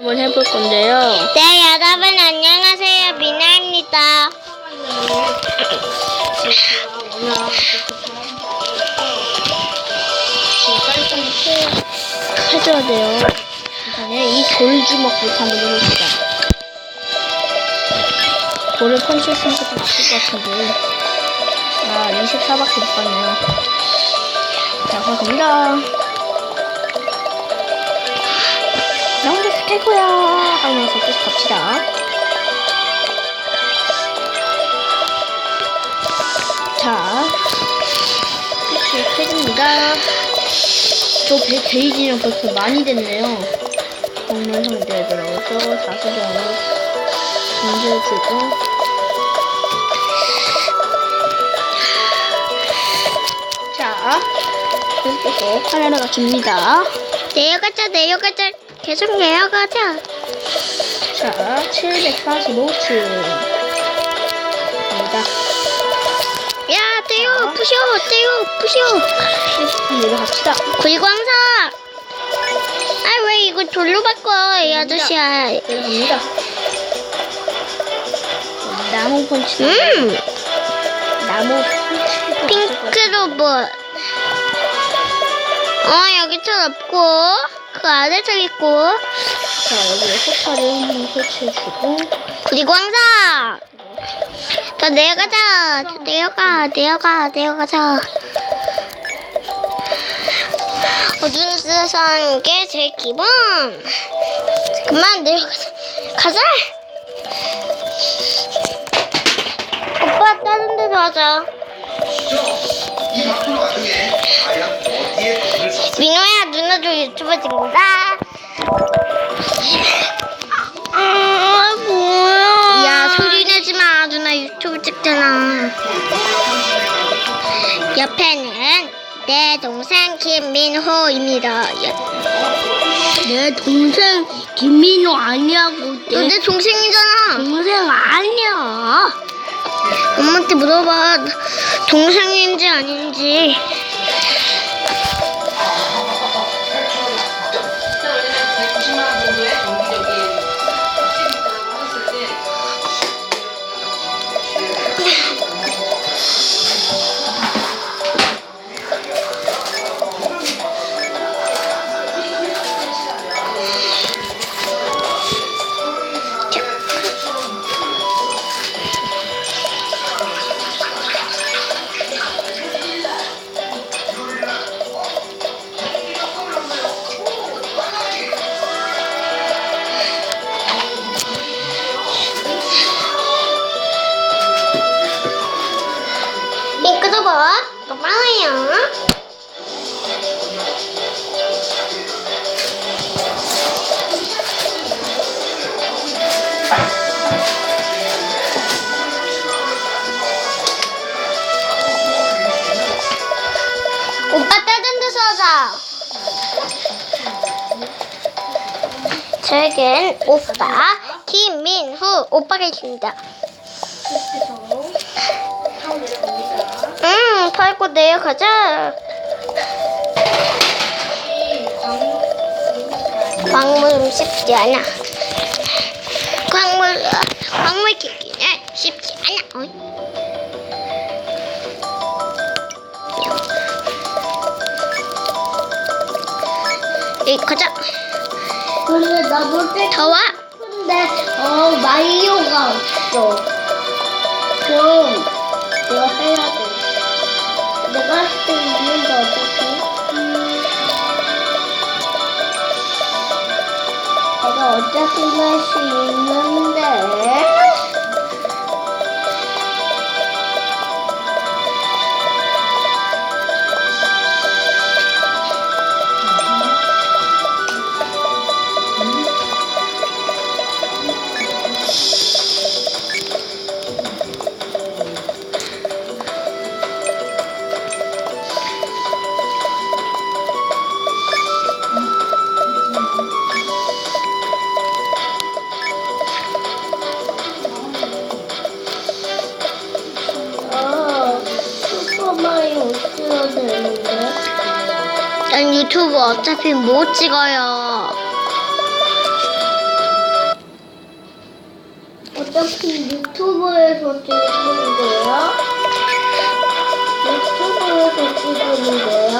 한번 해볼 건데요. 네, 여러분 안녕하세요. 미나입니다. 해줘야 돼요. 이번에 이 돌주먹부터 한번 해봅시다. 돌을 펀치했으면 좀 아플 것 같은데. 아, 24밖에 못 갔네요. 자, 갑니다. 거야. 하면서 계속 갑시다. 자, 이렇게 해줍니다. 저 배, 베이지랑 벌써 많이 됐네요. 정말 형제들하고 사수정으로 던져주고. 자, 계속 하나하나가 줍니다. 내려가자, 내려가자. 계속 내려가자. 자, 745층. 입니다. 야, 떼요, 부셔, 떼요, 부셔. 내려갑시다. 구이광사. 아, 왜 이거 돌로 바꿔, 이 아저씨야. 내려갑니다. 나무 펀치. 음, 나무 펀치. 핑크 로봇. 어, 여기처럼 없고, 그 아래서 있고, 자, 여기에 소파를 한번 설치해주고. 구리광사. 더 내려가자. 더 내려가, 내려가, 내려가자. 하는 게 제일 기본. 그만 내려가자. 가자. 오빠 다른 데서 하자. 이 마크로 와중에 과연 어디에 돈을 썼을까? 민호야 누나도 유튜브 찍는다. 아 뭐야? 야 소리 내지 마. 누나 유튜브 찍잖아. 옆에는 내 동생 김민호입니다. 내 동생 김민호 아니라고. 너내 동생이잖아. 동생 아니야. 엄마한테 물어봐. 동생인지 아닌지. 오빠 다른 데서 하자. 저에겐 오빠 김민후 오빠가 있습니다. 응, 밟고 내려가자. 광물 쉽지 않아. 광물, 광물 캐기는 쉽지 않아. 어이. 이 가자. 근데 나도 더 와. 근데 어 마이오가 없어. 좀 그거 해야 돼. 내가 할 수 있는데 어떡해? 내가 어차피 할수 있는데. 유튜브 어차피 못 찍어요. 어차피 유튜브에서 찍는 거예요? 유튜브에서 찍는 거예요?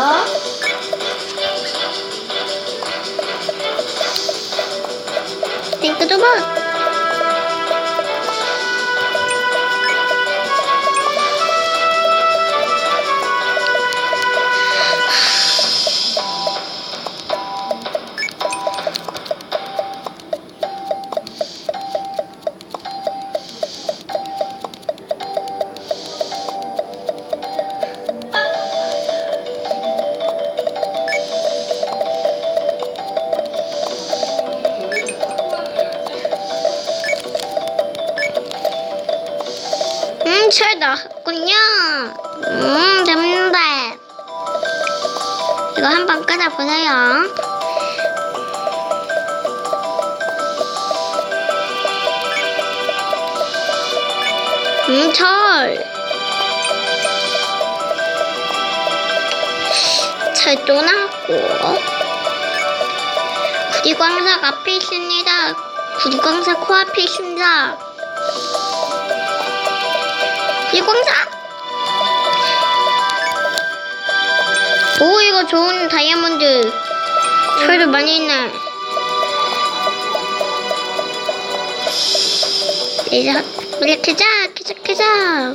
띵크도봇! 보세요. 음, 철. 철도 나왔고. 구리광석 앞에 있습니다. 구리광석 코앞에 있습니다. 오 좋은 다이아몬드 철도 많이 있네 이제 빨리 켜자 켜자 켜자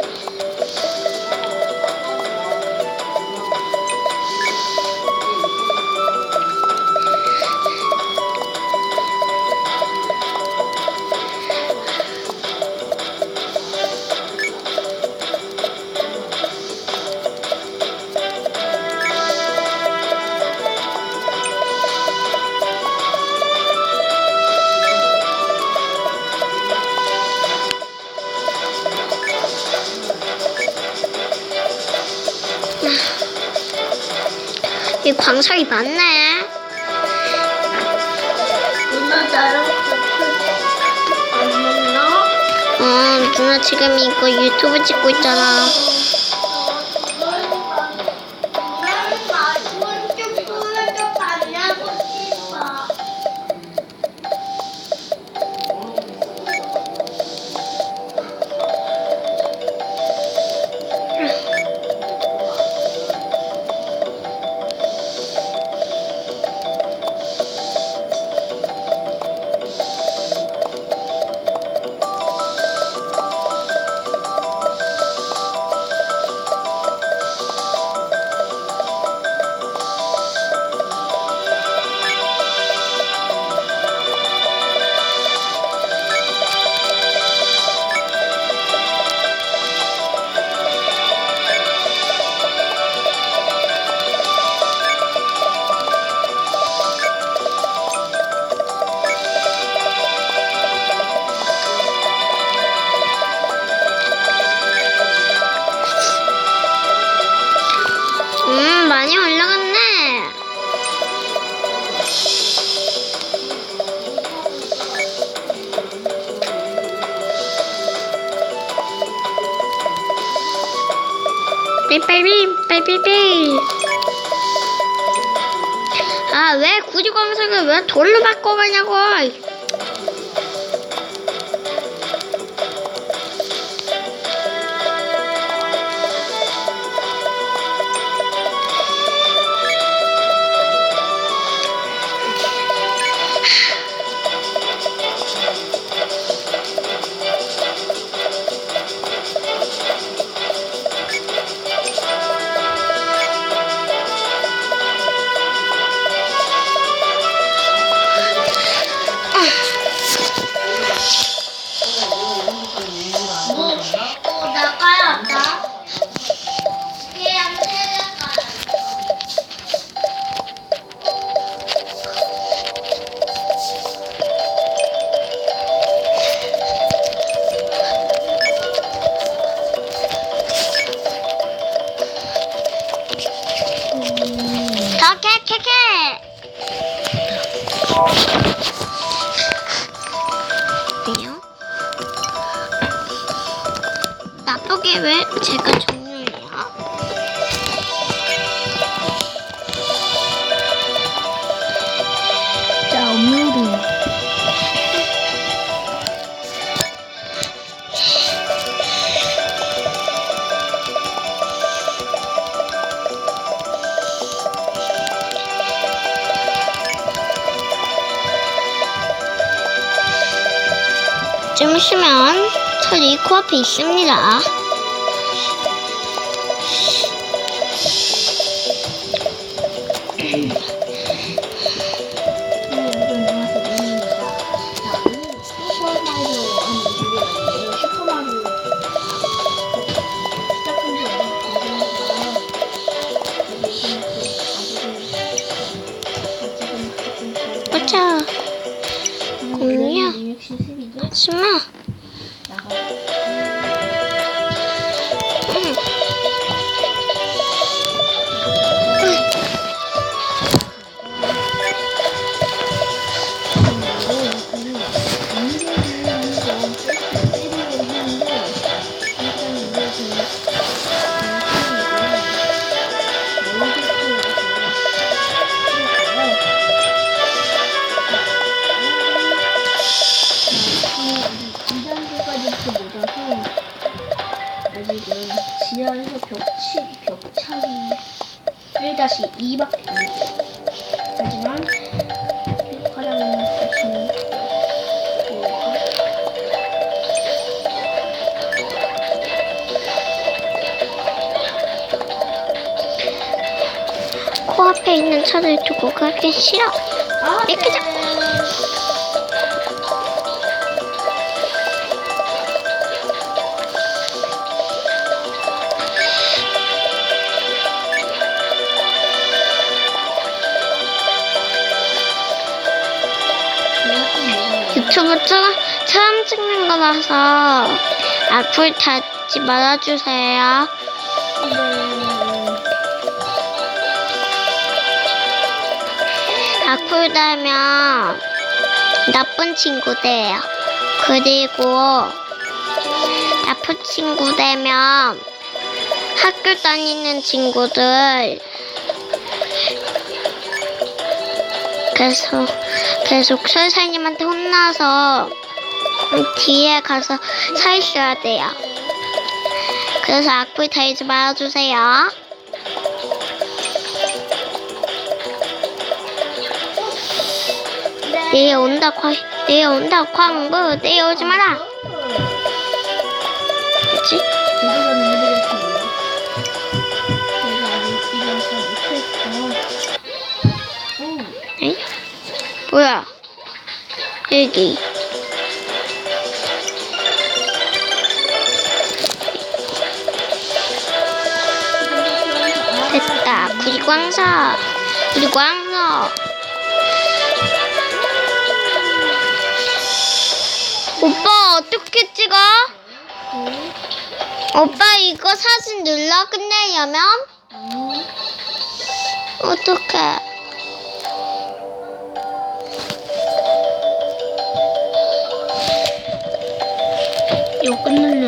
이 광석이 많네 누나 나랑 안 만나? 어 누나 지금 이거 유튜브 찍고 있잖아 삐삐삐 삐삐삐. 아왜 구지광석을 왜 돌로 바꿔가냐고 왜 제가 종료예요? 자, 업로드. 좀 쉬면 철이 코앞에 있습니다. 하지 코앞에 있는 차를 두고 가기 싫어. 아, 이렇게 자- 유튜브 처음, 찍는 거라서 악플 달지 말아주세요. 악플 달면 나쁜 친구 돼요. 그리고 나쁜 친구 되면 학교 다니는 친구들 계속 계속 설사님한테 혼나서 뒤에 가서 서 있어야 돼요. 그래서 악플 달지 말아주세요. 내일 온다 광 내일 온다 광부 내일 오지 마라. 그치? 응? 뭐야? 여기. 됐다. 구리광석. 구리광석. 오빠 어떻게 찍어? 응? 오빠 이거 사진 눌러 끝내려면? 응. 어떡해. 이거 끝내려